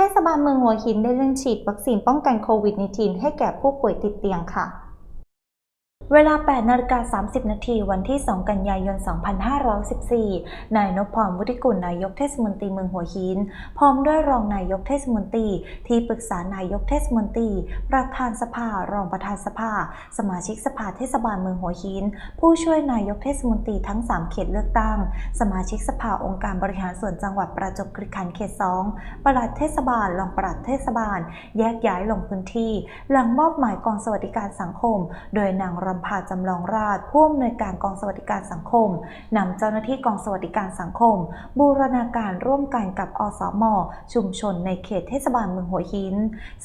ทศบาลเมืองหัวหินได้เร่งฉีดวัคซีนป้องกันโควิด -19 ให้แก่ผู้ป่วยติดเตียงค่ะ เวลา 8นาฬิกา30 นาที วันที่ 2 กันยายน 2514 นายนพพรวุฒิกุล นายกเทศมนตรีเมืองหัวหิน พร้อมด้วยรองนายกเทศมนตรี ที่ปรึกษานายกเทศมนตรี ประธานสภา รองประธานสภา สมาชิกสภาเทศบาลเมืองหัวหิน ผู้ช่วยนายกเทศมนตรีทั้ง 3 เขตเลือกตั้ง สมาชิกสภาองค์การบริหารส่วนจังหวัดประจวบคีรีขันธ์เขต 2 ปลัดเทศบาล รองปลัดเทศบาล แยกย้ายลงพื้นที่ หลังมอบหมายกองสวัสดิการสังคม โดยนางรำพาจำลองราชผู้อำนวยการกองสวัสดิการสังคมนำเจ้าหน้าที่กองสวัสดิการสังคม บูรณาการร่วมกันกับอสม ชุมชนในเขตเทศบาลเมืองหัวหิน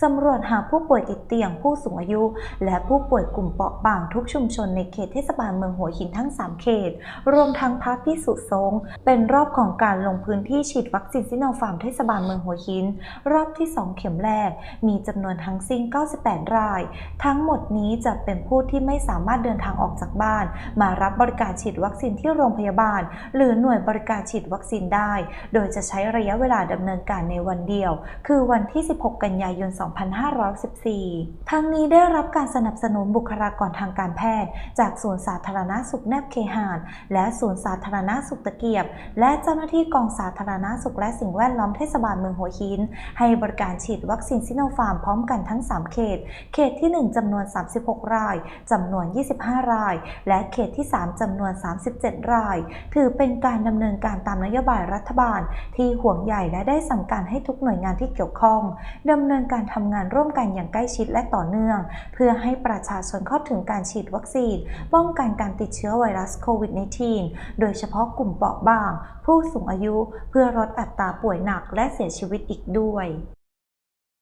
สำรวจหาผู้ป่วยติดเตียงผู้สูงอายุ และผู้ป่วยกลุ่มเปราะบางทุกชุมชนในเขตเทศบาลเมืองหัวหินทั้ง 3 เขต รวมทั้งพักพิสุสงฆ์เป็นรอบของการลงพื้นที่ฉีดวัคซีนซิโนฟาร์มเทศบาลเมืองหัวหิน รอบที่ 2 เข็มแรก มีจำนวนทั้งสิ้น 98 ราย ทั้งหมดนี้จะเป็นผู้ที่ไม่สามารถเดินทางออกจากบ้าน มารับบริการฉีดวัคซีนที่โรงพยาบาล หรือหน่วยบริการฉีดวัคซีนได้ โดยจะใช้ระยะเวลาดำเนินการในวันเดียว คือวันที่ 16 กันยายน 2514ทั้งนี้ได้รับการสนับสนุนบุคลากรทางการแพทย์ จากศูนย์สาธารณสุขแนบเคหานและศูนย์สาธารณสุขตะเกียบ และเจ้าหน้าที่กองสาธารณสุขและสิ่งแวดล้อมเทศบาลเมืองหัวหิน ให้บริการฉีดวัคซีนซิโนฟาร์มพร้อมกันทั้ง 3 เขต เขตที่ 1จำนวน 36 รายจำนวน25 ราย และเขตที่ 3จำนวน 37 ราย ถือเป็นการดำเนินการตามนโยบายรัฐบาล ที่ห่วงใยและได้สั่งการให้ทุกหน่วยงานที่เกี่ยวข้องดำเนินการทำงานร่วมกันอย่างใกล้ชิดและต่อเนื่อง เพื่อให้ประชาชนเข้าถึงการฉีดวัคซีน ป้องกันการติดเชื้อไวรัสโควิด -19 โดยเฉพาะกลุ่มเปราะบาง ผู้สูงอายุเพื่อลดอัตราป่วยหนักและเสียชีวิตอีกด้วย